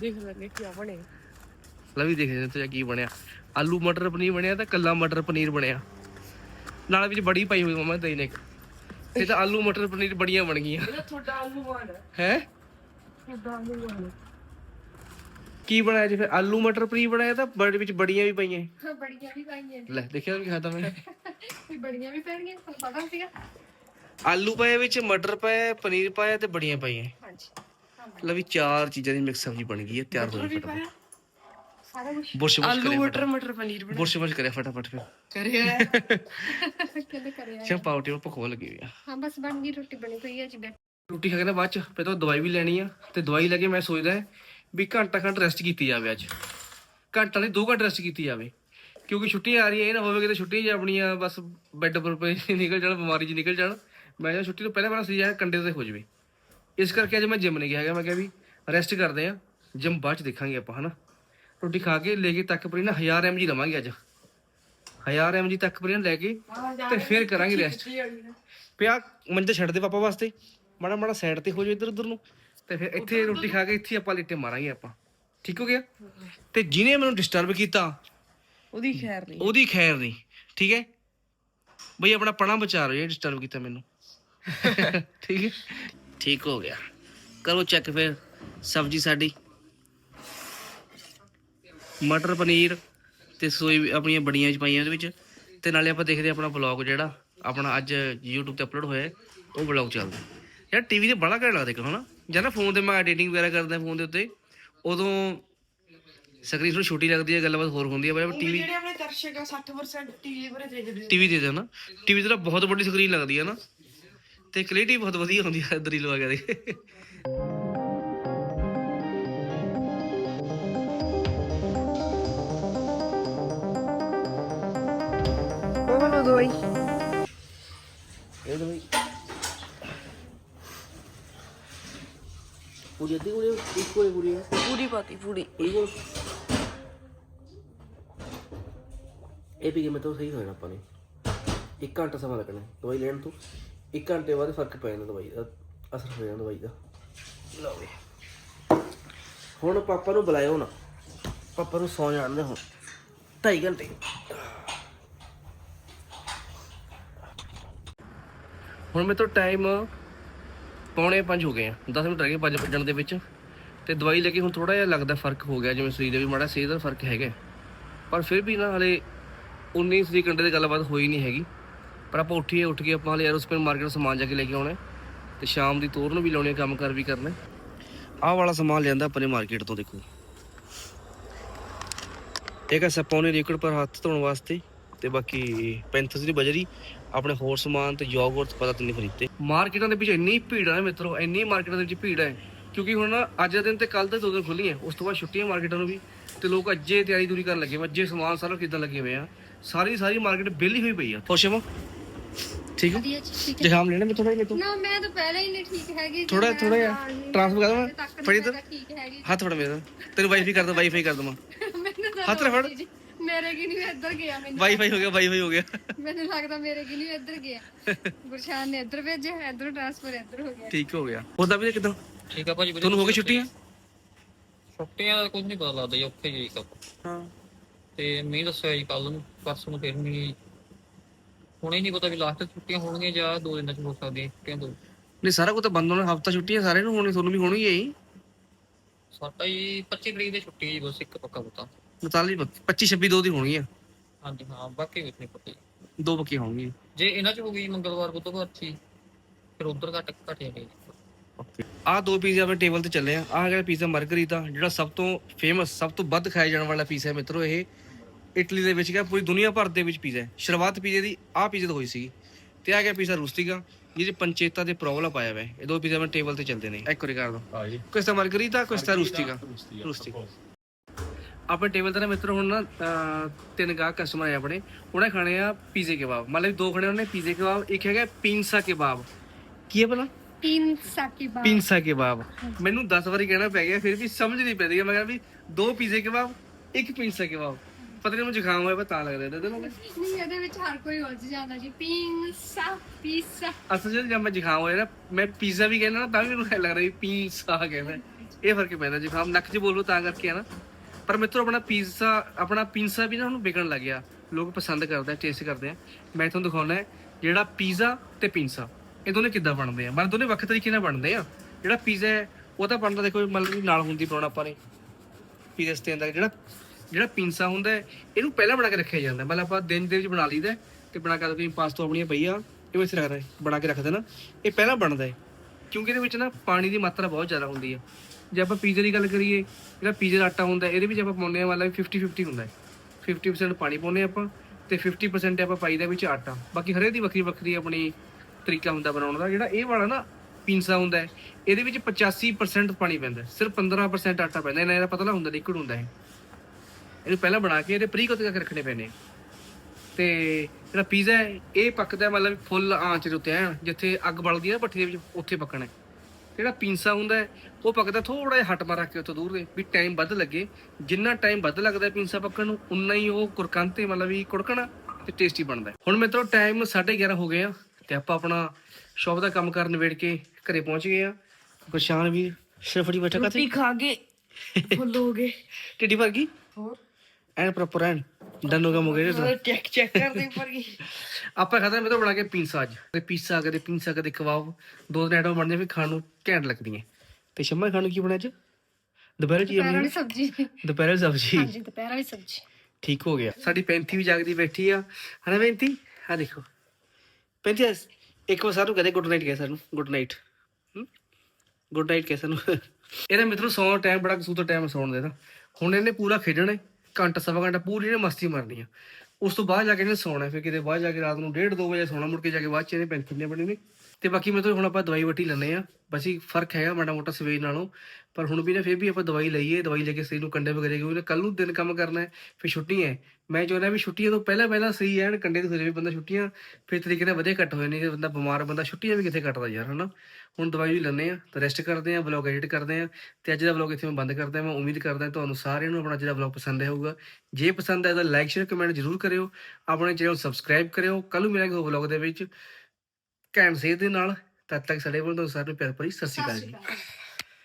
ਦੇਖ ਲੈਣੇ ਕੀ ਬਣੇ ਲੈ ਵੀ ਦੇਖ ਰਹੇ ਤੇ ਕੀ ਬਣਿਆ। ਆਲੂ ਮਟਰ ਪਨੀਰ ਬਣਿਆ ਤਾਂ ਕੱਲਾ ਮਟਰ ਪਨੀਰ ਬਣਿਆ। ਨਾਲ ਵਿੱਚ ਬੜੀ ਪਾਈ ਹੋਈ ਮਮਾ ਦਹੀਂ ਨੇ ਇੱਕ। ਤੇ ਤਾਂ ਆਲੂ ਮਟਰ ਪਨੀਰ ਬੜੀਆਂ ਬਣ ਗਈਆਂ। ਇਹਦਾ ਤੁਹਾਡਾ ਆਲੂ ਮਾਨ ਹੈ ਹੈ? ਤੁਹਾਡਾ ਆਲੂ ਹੈ ਕੀ ਬਣਾਇਆ ਜੀ ਫਿਰ? ਆਲੂ ਮਟਰ ਪਨੀਰ ਬਣਾਇਆ ਤਾਂ ਬੜੇ ਵਿੱਚ ਬੜੀਆਂ ਵੀ ਪਈਆਂ। ਹਾਂ ਬੜੀਆਂ ਵੀ ਪਾਈਆਂ ਲੈ ਦੇਖਿਆ ਵੀ ਖਾਦਾ ਮੈਂ ਵੀ ਬੜੀਆਂ ਵੀ ਪੈਣਗੀਆਂ ਤੁਹਾਨੂੰ ਪਤਾ ਸੀਗਾ। ਆਲੂ ਪਾਏ ਵਿੱਚ ਮਟਰ ਪਾਏ ਪਨੀਰ ਪਾਇਆ ਤੇ ਬੜੀਆਂ ਪਾਈਆਂ। ਹਾਂਜੀ। ਲੈ ਵੀ ਚਾਰ ਚੀਜ਼ਾਂ ਦੀ ਮਿਕਸ ਸਬਜ਼ੀ ਬਣ ਗਈ ਹੈ ਤਿਆਰ ਹੋ ਗਈ ਫਟਾਫਟ। ਸਾਰਾ ਕੁਝ ਬੁਰਸ਼ ਬੁਰਸ਼ ਆਲੂ ਕਰਿਆ ਮਟਰ ਮਟਰ ਪਨੀਰ ਬਣਾ ਬੁਰਸ਼ ਬੁਰਸ਼ ਕਰਿਆ ਫਟਾਫਟ ਫਿਰ। ਕਰਿਆ। ਕਿੰਨੇ ਕਰਿਆ। ਚਾਹ ਪਾਉਟੀ ਉਹ ਪਕੋ ਲੱਗੀ ਹੋਈ ਆ। ਹਾਂ ਬਸ ਬਣ ਗਈ ਰੋਟੀ ਬਣੀ ਪਈ ਹੈ ਜੀ ਬੈਠ। ਰੋਟੀ ਖਾ ਕੇ ਨਾ ਬਾਅਦ ਚ ਫਿਰ ਤਾਂ ਦਵਾਈ ਵੀ ਲੈਣੀ ਆ ਤੇ ਦਵਾਈ ਲੈ ਕੇ ਮੈਂ ਸੋਚਦਾ ਵੀ ਘੰਟਾ ਘੰਟ ਰੈਸਟ ਕੀਤੀ ਜਾਵੇ ਅੱਜ। ਘੰਟਾ ਨਹੀਂ 2 ਘੰਟੇ ਰੈਸਟ ਕੀਤੀ ਜਾਵੇ। ਕਿਉਂਕਿ ਛੁੱਟੀਆਂ ਆ ਰਹੀਆਂ ਇਹ ਨਾ ਹੋਵੇ ਕਿ ਛੁੱਟੀਆਂ ਜੀ ਆਪਣੀਆਂ ਬਸ ਬੈੱਡ ਪਰ ਪਏ ਨਿਕਲ ਜਾਣ ਬਿਮਾਰੀ ਜੀ ਨਿਕਲ ਜਾਣ। ਮੈਂ ਕਿਹਾ ਛੁੱਟੀ ਤੋਂ ਪਹਿਲਾਂ ਪਹਿਲਾਂ ਸਰੀਰ ਕੰਡੇ ਤੇ ਹੋ ਜਾਵੇ। ਇਸ ਕਰਕੇ ਅੱਜ ਮੈਂ ਜਿਮ ਨਹੀਂ ਗਿਆ ਹੈਗਾ ਮੈਂ ਕਿਹਾ ਵੀ ਰੈਸਟ ਕਰਦੇ ਆ ਜਿਮ ਬਾਅਦ ਚ ਦੇਖਾਂਗੇ ਆਪਾਂ ਹਨਾ। ਰੋਟੀ ਖਾ ਕੇ ਲੈ ਕੇ ਤੱਕ ਪਰੀ ਨਾ 1000 mg ਲਵਾਂਗੇ ਅੱਜ। 1000 mg ਤੱਕ ਪਰੀ ਲੈ ਕੇ ਤੇ ਫਿਰ ਕਰਾਂਗੇ ਰੈਸਟ ਪਿਆ ਮੰਜੇ ਛੱਡ ਦੇ ਪਾਪਾ ਵਾਸਤੇ। ਮਾੜਾ ਮਾੜਾ ਸਾਈਡ ਤੇ ਹੋ ਜਾਓ ਇੱਧਰ ਉੱਧਰ ਨੂੰ। ਤੇ ਫਿਰ ਇੱਥੇ ਰੋਟੀ ਖਾ ਕੇ ਇੱਥੇ ਆਪਾਂ ਲਿੱਟੇ ਮਾਰਾਂਗੇ ਆਪਾਂ। ਠੀਕ ਹੋ ਗਿਆ? ਤੇ ਜਿਹਨੇ ਮੈਨੂੰ ਡਿਸਟਰਬ ਕੀਤਾ ਉਹਦੀ ਖੈਰ ਨਹੀਂ। ਉਹਦੀ ਖੈਰ ਨਹੀਂ। ਠੀਕ ਹੈ? ਬਈ ਆਪਣਾ ਪਣਾ ਬਚਾ ਰਹੇ ਡਿਸਟਰਬ ਕੀਤਾ ਮੈਨੂੰ। <laughs> ਠੀਕ ਹੈ? ਠੀਕ ਹੋ ਗਿਆ। ਕਰੋ ਚੈੱਕ ਫਿਰ ਸਬਜੀ ਸਾਡੀ। ਮਟਰ ਪਨੀਰ ਤੇ ਸੋਈ ਆਪਣੀਆਂ ਬੜੀਆਂ ਚ ਪਾਈਆਂ ਉਹਦੇ ਵਿੱਚ। ਤੇ ਨਾਲੇ ਆਪਾਂ ਦੇਖਦੇ ਆਪਣਾ ਵਲੌਗ ਜਿਹੜਾ ਆਪਣਾ ਅੱਜ YouTube ਤੇ ਅਪਲੋਡ ਹੋਇਆ ਉਹ ਵਲੌਗ ਚੱਲਦਾ। ਯਾਰ ਟੀਵੀ ਤੇ ਬੜਾ ਘੈਂਟ ਲੱਗਦਾ ਇੱਕ ਹਨਾ? ਜਾਂ ਨਾ ਫੋਨ ਤੇ ਮੈਂ ਐਡੀਟਿੰਗ ਵਗੈਰਾ ਕਰਦਾ ਫੋਨ ਦੇ ਉੱਤੇ ਉਦੋਂ ਸਕਰੀਨ ਥੋੜੀ ਛੋਟੀ ਲੱਗਦੀ ਹੈ ਗੱਲਬਾਤ ਹੋਰ ਹੁੰਦੀ ਹੈ ਪਰ ਟੀਵੀ ਜਿਹੜੇ ਆਪਣੇ ਦਰਸ਼ਕ ਆ 60% ਟੀਵੀ ਪਰ ਦੇਖਦੇ ਟੀਵੀ ਦੇ ਦੇ ਨਾ। ਟੀਵੀ ਤੇ ਬਹੁਤ ਵੱਡੀ ਸਕਰੀਨ ਲੱਗਦੀ ਹੈ ਨਾ। ਤੇ ਕੁਆਲਿਟੀ ਬਹੁਤ ਵਧੀਆ ਹੁੰਦੀ ਹੈ ਦਰੀਲ ਵਗੈਰਾ ਦੀ। ਹੀ ਹੈ ਇਹ ਇਹ ਵੀ ਮੈਂ ਤਾਂ ਸਹੀ ਹੋਣਾ ਆਪਾਂ ਨੇ 1 ਘੰਟਾ ਸਮਾਂ ਲੱਗਣਾ ਹੈ ਦਵਾਈ ਲੈਣ ਤੋਂ 1 ਘੰਟੇ ਬਾਅਦ ਫ਼ਰਕ ਪੈ ਜਾਂਦਾ ਦਵਾਈ ਦਾ ਅਸਰ ਹੋ ਜਾਂਦਾ ਦਵਾਈ ਦਾ ਲਓ ਵੀ ਹੁਣ ਪਾਪਾ ਨੂੰ ਬੁਲਾਇਓ ਨਾ ਪਾਪਾ ਨੂੰ ਸੌ ਜਾਣ ਦੇ ਹੁਣ 2.5 ਘੰਟੇ ਹੁਣ ਮੇਰੇ ਤੋਂ ਟਾਈਮ ਪੌਣੇ 5 ਹੋ ਗਏ ਆ 10 ਮਿੰਟ ਰਹਿ ਗਏ 5 ਵੱਜਣ ਦੇ ਵਿੱਚ। ਤੇ ਦਵਾਈ ਲੈ ਕੇ ਹੁਣ ਥੋੜਾ ਜਿਹਾ ਲੱਗਦਾ ਫ਼ਰਕ ਹੋ ਗਿਆ, ਜਿਵੇਂ ਸਰੀਰ ਦੇ ਵੀ ਮਾੜਾ ਸਿਹਤ ਦਾ ਫ਼ਰਕ ਹੈਗਾ। ਪਰ ਫਿਰ ਵੀ ਨਾ ਹਲੇ 19 ਸਦੀ ਘੰਟੇ ਦੀ ਗੱਲਬਾਤ ਹੋਈ ਨਹੀਂ ਹੈਗੀ। ਪਰ ਆਪਾਂ ਉੱਠੀਏ, ਉੱਠ ਕੇ ਆਪਾਂ ਹਲੇ ਐਰੋਸਪੇਸ ਮਾਰਕੀਟ ਸਮਾਨ ਜਾ ਕੇ ਲੈ ਕੇ ਆਉਣਾ ਹੈ। ਤੇ ਸ਼ਾਮ ਦੀ ਤੋਰ ਨੂੰ ਵੀ ਲਾਉਣੀ ਹੈ, ਕੰਮ ਕਰ ਵੀ ਕਰਨਾ ਆਹ ਵਾਲਾ ਸਮਾਨ ਲਿਆਂਦਾ ਆਪਣੇ ਮਾਰਕੀਟ ਤੋਂ ਦੇਖੋ। ਇਹ ਹੈ ਸਪੌਨੇ ਲਿਕਵਿਡ ਪਰ ਹੱਥ ਧੋਣ ਵਾਸਤੇ। ਤੇ ਬਾਕੀ ਪੈਂਥਸ ਦੀ ਬਜਰੀ ਆਪਣੇ ਹੋਰ ਸਮਾਨ ਤੇ ਯੋਗਰਟ ਪਤਾ ਤੇ ਨਹੀਂ ਖਰੀਦਤੇ ਮਾਰਕੀਟਾਂ ਦੇ ਵਿੱਚ ਇੰਨੀ ਭੀੜ ਹੈ ਮਿੱਤਰੋ ਇੰਨੀ ਮਾਰਕੀਟਾਂ ਦੇ ਵਿੱਚ ਭੀੜ ਹੈ ਕਿਉਂਕਿ ਹੁਣ ਨਾ ਅੱਜ ਦੇ ਦਿਨ ਤੇ ਕੱਲ ਤੇ ਦੋ ਦਿਨ ਖੁੱਲੀਆਂ ਉਸ ਤੋਂ ਬਾਅਦ ਛੁੱਟੀਆਂ ਮਾਰਕੀਟਾਂ ਨੂੰ ਵੀ ਤੇ ਲੋਕ ਅੱਜੇ ਤਿਆਰੀ ਦੂਰੀ ਕਰਨ ਲੱਗੇ ਅੱਜੇ ਸਮਾਨ ਸਾਰਾ ਕਿਦਾਂ ਲੱਗੇ ਹੋਏ ਆ। ਸਾਰੀ ਦੀ ਸਾਰੀ ਮਾਰਕੀਟ ਬਿੱਲੀ ਹੋਈ ਪਈ ਆ। ਖੁਸ਼ ਹੋ ਠੀਕ ਹੈ? ਵਧੀਆ ਜੀ ਠੀਕ ਹੈ। ਜਖਾਮ ਲੈਣਾ ਮੈਂ ਥੋੜਾ ਜਿਹਾ ਤੋਂ? ਨਾ ਮੈਂ ਤਾਂ ਪਹਿਲਾਂ ਹੀ ਨਹੀਂ ਠੀਕ ਹੈਗੀ ਜੀ, ਥੋੜਾ ਮੈਂ ਥੋੜਾ ਜਿਹਾ ਟ੍ਰਾਂਸਫਰ ਕਰ ਹਜੇ ਦਵਾਂ ਤੱਕ ਫੜੀ ਨਹੀਂ ਤਾਂ ਮੈਂ ਤਾਂ ਠੀਕ ਹੈਗੀ। ਹੱਥ ਫੜ ਮੇਰਾ ਤੈਨੂੰ ਵਾਈਫਾਈ ਕਰ ਦਵਾਂ ਵਾਈਫਾਈ ਕਰ ਦਵਾਂ। <laughs> ਮੈਨੂੰ ਤਾਂ ਹੱਥ ਨਾਲ ਫੜ। ਲੋੜ ਨਹੀਂ ਜੀ। ਮੇਰੇ ਕੀ ਨਹੀਂ ਇੱਧਰ ਗਿਆ ਮੈਨੂੰ ਵਾਈਫਾਈ ਹੋ ਗਿਆ ਵਾਈਫਾਈ ਹੋ ਗਿਆ। ਮੈਨੂੰ ਲੱਗਦਾ ਮੇਰੇ ਕੀ ਨਹੀਂ ਇੱਧਰ ਗਿਆ। ਗੁਰਸ਼ਾਨ ਨੇ ਇੱਧਰ ਭੇਜਿਆ ਇੱਧਰ ਟ੍ਰਾਂਸਫਰ ਇੱਧਰ ਹੋ ਗਿਆ। ਠੀਕ ਹੋ ਗਿਆ। ਉਹਦਾ ਵੀ ਕਿਦਾਂ? ਠੀਕ ਆ ਭਾਜੀ ਵਧੀਆ। ਤੁਹਾਨੂੰ ਹੋ ਗਈ ਛੁੱਟੀਆਂ? ਛੁੱਟੀਆਂ ਦਾ ਕੁਝ ਨਹੀਂ ਪਤਾ ਲੱਗਦਾ ਜੀ ਉੱਥੇ ਜੀ ਕੱਪ ਹਾਂ। ਤੇ ਮੀਂਹ ਦੱਸਿਆ ਜੀ ਕੱਲ ਨੂੰ ਪਰਸੋਂ ਨੂੰ ਫਿਰ ਮੀਂਹ। ਹੁਣੇ ਨਹੀਂ ਪਤਾ ਵੀ ਲਾਸਟ ਛੁੱਟੀਆਂ ਹੋਣਗੀਆਂ ਜਾਂ ਦੋ ਦਿਨਾਂ ਚ ਹੋ ਸਕਦੀਆਂ ਛੁੱਟੀਆਂ ਦੋ? ਨਹੀਂ ਸਾਰਾ ਕੁਝ ਤਾਂ ਬੰਦ ਹੋਣਾ ਹਫਤਾ ਛੁੱਟੀਆਂ ਸਾਰੇ ਨੂੰ ਹੋਣੀ ਤੁਹਾਨੂੰ ਵੀ ਹੋਣੀ ਹੈ ਹੀ ਸਾਡਾ ਜੀ 25 ਤਰੀਕ ਦੀ ਛੁੱਟੀ ਜੀ ਬਸ ਇੱਕ ਪੱਕਾ ਪਤਾ। 45 25 26 ਦੋ ਦੀ ਹੋਣੀ ਆ। ਹਾਂਜੀ ਹਾਂ ਬਾਕੀ ਕੁਝ ਨਹੀਂ ਪਤਾ ਜੀ। ਦੋ ਬੱਕੀ ਹੋਣਗੀਆਂ। ਜੇ ਇਹਨਾਂ ਚ ਹੋ ਗਈ ਮੰਗਲਵਾਰ ਬੁੱਧਵਾਰ ਸੀ ਫਿਰ ਉਧਰ ਘੱਟ ਘੱਟ ਜਾਣੀ ਆਹ ਦੋ ਪੀਜ਼ੇ ਆਪਣੇ ਟੇਬਲ ਤੇ ਚੱਲੇ ਆ। ਆਹ ਹੈਗਾ ਪੀਜ਼ਾ ਮਾਰਗਰੀਤਾ ਜਿਹੜਾ ਸਭ ਤੋਂ ਫੇਮਸ ਸਭ ਤੋਂ ਵੱਧ ਖਾਇਆ ਜਾਣ ਵਾਲਾ ਪੀਜ਼ਾ ਹੈ ਮਿੱਤਰੋ ਇਹ। ਇਟਲੀ ਦੇ ਵਿੱਚ ਹੈਗਾ ਪੂਰੀ ਦੁਨੀਆ ਭਰ ਦੇ ਵਿੱਚ ਪੀਜ਼ਾ ਹੈ। ਸ਼ੁਰੂਆਤ ਪੀਜ਼ੇ ਦੀ ਆਹ ਪੀਜ਼ੇ ਤੋਂ ਹੋਈ ਸੀ ਤੇ ਆ ਗਿਆ ਪੀਜ਼ਾ ਰੂਸਟੀਗਾ ਜਿਹਦੇ ਪੰਚੇਤਾ ਦੇ ਪ੍ਰੋਬਲਮ ਪਾਇਆ ਹੋਇਆ ਹੈ। ਇਹ ਦੋ ਪੀਜ਼ੇ ਆਪਣੇ ਟੇਬਲ ਤੇ ਚੱਲਦੇ ਨੇ। ਇੱਕ ਵਾਰੀ ਕਰ ਦੋ। ਹਾਂ ਜੀ ਕੁਸਤਾ ਮਾਰਗਰੀਤਾ ਕੁਸਤਾ ਰੂਸਟੀਗਾ ਰੂਸਟੀਗਾ ਆਪਣੇ ਟੇਬਲ ਤੇ ਨਾ ਮਿੱਤਰ ਹੁਣ ਨਾ ਅਹ, ਤਿੰਨ ਗਾਹਕ ਕਸਟਮਰ ਆਏ ਆਪਣੇ। ਉਹਨੇ ਖਾਣੇ ਆ ਪੀਜ਼ੇ ਕਬਾਬ। ਮਤਲਬ ਦੋ ਖਾਣੇ ਉਹਨੇ ਪੀਜ਼ੇ ਕਬਾਬ ਇੱਕ ਹੈਗਾ ਪਿੰਸਾ ਕਬਾਬ। ਕੀ ਹੈ ਭਲਾ? ਤਿੰਨ ਸਾਕੀ ਬਾਅਦ ਪਿੰਸਾ ਕਬਾਬ ਮੈਨੂੰ 10 ਵਾਰੀ ਕਹਿਣਾ ਪੈ ਗਿਆ ਫਿਰ ਵੀ ਸਮਝ ਨਹੀਂ ਪੈਦੀ। ਮੈਂ ਕਿਹਾ ਵੀ ਦੋ ਪੀਜ਼ੇ ਕਬਾਬ ਇੱਕ ਪਿੰਸਾ ਕਬਾਬ। ਪਤਾ ਨਹੀਂ ਮੈਨੂੰ ਜ਼ੁਕਾਮ ਹੋਇਆ ਪਰ ਤਾਂ ਲੱਗਦਾ ਇਹਦੇ ਨਾਲ ਨਹੀਂ ਇਹਦੇ ਵਿੱਚ ਹਰ ਕੋਈ ਉਲਝ ਜਾਂਦਾ ਜੀ। ਪਿੰਸਾ ਪੀਸਾ। ਅਸਲ ਵਿੱਚ ਜਦ ਮੈਂ ਜ਼ੁਕਾਮ ਹੋਇਆ ਨਾ ਮੈਂ ਪੀਜ਼ਾ ਵੀ ਕਹਿੰਦਾ ਨਾ ਤਾਂ ਵੀ ਮੈਨੂੰ ਐਂ ਲੱਗਦਾ ਵੀ ਪਿੰਸਾ ਕਹਿੰਦਾ। ਇਹ ਫ਼ਰਕ ਪੈਂਦਾ ਜ਼ੁਕਾਮ। ਨੱਕ 'ਚ ਬੋਲੋ ਤਾਂ ਕਰਕੇ ਆ ਨਾ। ਪਰ ਮਿੱਤਰੋ ਆਪਣਾ ਪੀਜ਼ਾ ਆਪਣਾ ਪਿੰਸਾ ਵੀ ਨਾ ਹੁਣ ਵਿਕਣ ਲੱਗ ਗਿਆ। ਲੋਕ ਪਸੰਦ ਕਰਦੇ ਆ ਟੇਸਟ ਕਰਦੇ ਆ। ਮੈਂ ਤੁਹਾਨੂੰ ਦਿਖਾਉਣਾ ਹੈ ਜਿਹੜਾ ਪੀਜ਼ਾ ਤੇ ਪਿੰਸਾ ਇਹ ਦੋਨੇ ਕਿੱਦਾਂ ਬਣਦੇ ਆ? ਮਨ ਦੋਨੇ ਵੱਖ ਤਰੀਕੇ ਨਾਲ ਬਣਦੇ ਆ। ਜਿਹੜਾ ਪੀਜ਼ਾ ਹੈ, ਉਹ ਤਾਂ ਬਣਦਾ ਦੇਖੋ ਮਤਲਬ ਕਿ ਨਾਲ ਹੁੰਦੀ ਬਣਾਉਣਾ ਆਪਾਂ ਨੇ। ਪੀਜ਼ਾ ਸਟੈਂਡ ਅੰਦਰ ਜਿਹੜਾ ਜਿਹੜਾ ਪਿੰਸਾ ਹੁੰਦਾ ਇਹਨੂੰ ਪਹਿਲਾਂ ਬਣਾ ਕੇ ਰੱਖਿਆ ਜਾਂਦਾ ਮਤਲਬ ਆਪਾਂ ਦਿਨ ਦੇ ਵਿੱਚ ਬਣਾ ਲਈਦਾ ਹੈ ਤੇ ਬਣਾ ਕੇ ਕੋਈ ਪਾਸਤਾ ਆਪਣੀਆਂ ਪਈ ਆ ਇਹ ਵਿੱਚ ਰੱਖਦਾ ਬਣਾ ਕੇ ਰੱਖ ਦੇਣਾ। ਇਹ ਪਹਿਲਾਂ ਬਣਦਾ ਹੈ। ਕਿਉਂਕਿ ਇਹਦੇ ਵਿੱਚ ਨਾ ਪਾਣੀ ਦੀ ਮਾਤਰਾ ਬਹੁਤ ਜ਼ਿਆਦਾ ਹੁੰਦੀ ਹੈ। ਜੇ ਆਪਾਂ ਪੀਜ਼ੇ ਦੀ ਗੱਲ ਕਰੀਏ, ਜਿਹੜਾ ਪੀਜ਼ੇ ਦਾ ਆਟਾ ਹੁੰਦਾ, ਇਹਦੇ ਵਿੱਚ ਆਪਾਂ ਪਾਉਂਦੇ ਆ ਮਤਲਬ 50 50 ਹੁੰਦਾ ਹੈ। 50% ਪਾਣੀ ਪਾਉਂਦੇ ਹਾਂ ਆਪਾਂ ਤੇ 50% ਆਪਾਂ ਪਾਈ ਪਾਈਦਾ ਵਿੱਚ ਆਟਾ। ਬਾਕੀ ਹਰੇ ਦੀ ਵੱਖਰੀ ਵੱਖਰੀ ਆਪਣੀ ਤਰੀਕਾ ਹੁੰਦਾ ਬਣਾਉਣ ਦਾ। ਜਿਹੜਾ ਇਹ ਵਾਲਾ ਨਾ, ਪਿੰਸਾ ਹੁੰਦਾ ਹੈ, ਇਹਦੇ ਵਿੱਚ 85% ਪਾਣੀ ਪੈਂਦਾ ਸਿਰਫ 15% ਆਟਾ ਪੈਂਦਾ ਇਹਨਾਂ ਦਾ ਪਤਲਾ ਹੁੰਦਾ ਲਿਕਵਿਡ ਹੁੰਦਾ ਹੈ ਇਹਨੂੰ ਪਹਿਲਾਂ ਬਣਾ ਕੇ ਇਹਦੇ ਪ੍ਰੀ ਕੁੱਟ ਕੇ ਰੱਖਣੇ ਪੈਣੇ ਤੇ ਜਿਹੜਾ ਪੀਜ਼ਾ ਹੈ, ਇਹ ਪੱਕਦਾ ਮਤਲਬ ਫੁੱਲ ਆਂਚ ਦੇ ਉੱਤੇ, ਹੈ, ਜਿੱਥੇ ਅੱਗ ਬਲਦੀ ਹੈ ਨਾ ਭੱਠੀ ਦੇ ਵਿੱਚ, ਉੱਥੇ ਪੱਕਣਾ ਹੈ। ਜਿਹੜਾ ਪੀਂਸਾ ਹੁੰਦਾ ਉਹ ਪੱਕਦਾ ਥੋੜਾ ਜਿਹਾ ਹੱਟ ਮਾਰ ਰੱਖ ਕੇ ਉੱਥੋਂ ਦੂਰ ਦੇ ਵੀ ਟਾਈਮ ਵੱਧ ਲੱਗੇ। ਜਿੰਨਾ ਟਾਈਮ ਵੱਧ ਲੱਗਦਾ ਪੀਂਸਾ ਪੱਕਣ ਨੂੰ ਉਨਾ ਹੀ ਉਹ ਕੁਰਕੰਤੇ ਮਤਲਬ ਵੀ ਕੁੜਕਣਾ ਤੇ ਟੇਸਟੀ ਬਣਦਾ। ਹੁਣ ਮਿੱਤਰੋ ਟਾਈਮ 11:30 ਹੋ ਗਏ ਆ ਤੇ ਆਪਾਂ ਆਪਣਾ ਸ਼ੌਪ ਦਾ ਕੰਮ ਕਰਨ ਵੇੜ ਕੇ ਘਰੇ ਪਹੁੰਚ ਗਏ ਆ। ਗੁਰਸ਼ਾਨ ਵੀ ਸਿਰਫੜੀ ਬੈਠਾ ਕਾਤੇ? ਰੋਟੀ ਖਾ ਕੇ <laughs> ਫੁੱਲ ਹੋ ਗਏ। ਢਿੱਡੀ ਭਰ ਗਈ? ਹੋਰ? ਐਨ ਪ੍ਰੋਪਰ ਐਨ ਡਨ ਹੋ ਗਿਆ ਮੁਗੇ ਚੈੱਕ ਚੈੱਕ ਕਰਦੇ ਪਰ ਕੀ। <laughs> ਆਪਾਂ ਖਾਦਾ ਮੈਂ ਤਾਂ ਬਣਾ ਕੇ ਪੀਂਸਾ ਅੱਜ। ਤੇ ਪੀਸਾ ਕਦੇ ਪੀਂਸਾ ਕਦੇ ਕਬਾਬ। ਦੋ ਦਿਨ ਆਈਟਮ ਬਣਦੇ ਵੀ ਖਾਣ ਨੂੰ ਘੈਂਟ ਲੱਗਦੀਆਂ। ਤੇ ਸ਼ੰਮਾ ਖਾਣ ਨੂੰ ਕੀ ਬਣਿਆ ਅੱਜ? ਦੁਪਹਿਰੇ ਕੀ ਦੁਪਹਿਰ ਵਾਲੀ ਬਣਨੀ ਸਬਜ਼ੀ। ਦੁਪਹਿਰੇ ਸਬਜ਼ੀ। ਹਾਂਜੀ ਦੁਪਹਿਰ ਵਾਲੀ ਸਬਜ਼ੀ। ਠੀਕ ਹੋ ਗਿਆ। ਸਾਡੀ ਪੈਂਤੀ ਵੀ ਜਾਗਦੀ ਬੈਠੀ ਆ। ਹਨਾ ਪੈਂਤੀ? ਆ ਦੇਖੋ। ਪੈਂਤੀ ਇੱਕ ਵਾਰ ਸਾਨੂੰ ਕਹਦੇ ਗੁੱਡ ਨਾਈਟ ਕਹਿ ਸਾਨੂੰ। ਗੁੱਡ ਨਾਈਟ ਗੁੱਡ ਨਾਈਟ ਕਹਿ ਸਾਨੂੰ। ਇਹਦਾ ਮਿੱਤਰੋ ਸੌਣ ਟਾਈਮ ਬੜਾ ਕਸੂਤਾ ਟਾਈਮ ਸੌਣ ਦੇ ਦਾ ਹੁਣ ਇਹਨੇ ਪੂਰਾ ਖੇਡਣਾ ਘੰਟਾ, ਸਵਾ ਘੰਟਾ ਪੂਰੀ ਇਹਨੇ ਮਸਤੀ ਮਾਰਨੀ ਆ। ਉਸ ਤੋਂ ਬਾਅਦ ਜਾ ਕੇ ਇਹਨੇ ਸੌਣਾ, ਫਿਰ ਕਿਤੇ ਬਾਅਦ ਜਾ ਕੇ ਰਾਤ ਨੂੰ 1:30 2 ਵਜੇ ਸੌਣਾ, ਮੁੜ ਕੇ ਜਾ ਕੇ ਬਾਅਦ ਚ ਇਹਨੇ ਪੈਂਤੀ ਨੇ ਬਣੀ ਨੇ ਤੇ ਬਾਕੀ ਮਤਲਬ ਹੁਣ ਆਪਾਂ ਦਵਾਈ ਵੱਟੀ ਲੈਂਦੇ ਆ ਬਸ ਹੀ ਫ਼ਰਕ ਹੈਗਾ ਮਾੜਾ ਮੋਟਾ ਸਵੇਰ ਨਾਲੋਂ। ਪਰ ਹੁਣ ਵੀ ਨਾ ਫਿਰ ਵੀ ਆਪਾਂ ਦਵਾਈ ਲਈਏ, ਦਵਾਈ ਲੈ ਕੇ ਸਰੀਰ ਨੂੰ ਕੰਡੇ ਵਗੈਰੇ, ਕਿਉਂਕਿ ਕੱਲ ਨੂੰ ਦਿਨ ਕੰਮ ਕਰਨਾ ਹੈ, ਫਿਰ ਛੁੱਟੀ ਹੈ। ਮੈਂ ਚਾਹੁੰਦਾ ਵੀ ਛੁੱਟੀਆਂ ਤੋਂ ਪਹਿਲਾਂ ਪਹਿਲਾਂ ਸਹੀ ਐਨ ਕੰਡੇ ਤੋਂ ਹੋ ਬੰਦਾ ਛੁੱਟੀਆਂ, ਫਿਰ ਤਰੀਕੇ ਨਾਲ ਵਧੀਆ ਕੱਟ ਹੋਏ ਨਹੀਂ ਤੇ ਬੰਦਾ ਬਿਮਾਰ, ਬੰਦਾ ਛੁੱਟੀਆਂ ਵੀ ਕਿੱਥੇ ਕੱਟਦਾ ਯਾਰ, ਹਨਾ? ਹੁਣ ਦਵਾਈ ਵੀ ਲੈਂਦੇ ਆ ਤੇ ਰੈਸਟ ਕਰਦੇ ਆ ਵਲੌਗ ਐਡਿਟ ਕਰਦੇ ਆ ਤੇ ਅੱਜ ਦਾ ਵਲੌਗ ਇੱਥੇ ਮੈਂ ਬੰਦ ਕਰਦਾ, ਮੈਂ ਉਮੀਦ ਕਰਦਾ ਤੁਹਾਨੂੰ ਸਾਰਿਆਂ ਨੂੰ ਆਪਣਾ ਅੱਜ ਦਾ ਵਲੌਗ ਪਸੰਦ ਆਇਆ ਹੋਊਗਾ ਜੇ ਪਸੰਦ ਆਇਆ ਤਾਂ ਲਾਈਕ ਸ਼ੇਅਰ ਕਮੈਂਟ ਜ਼ਰੂਰ ਕਰਿਓ। ਆਪਣੇ ਚੈਨਲ ਸਬਸਕ੍ਰਾਈਬ ਕਰਿਓ। ਕੱਲ ਨੂੰ ਮਿਲਾਂਗੇ ਵਲੌਗ ਦੇ ਵਿੱਚ। ਘੈਂਟ ਸੇਧ ਦੇ ਨਾਲ ਤਦ ਤੱਕ ਸਾਡੇ ਵੱਲੋਂ ਤੁਹਾਨੂੰ ਸਾਰਿਆਂ ਨੂੰ ਪਿਆਰ ਭਰੀ ਸਤਿ ਸ਼੍ਰੀ ਅਕਾਲ ਜੀ।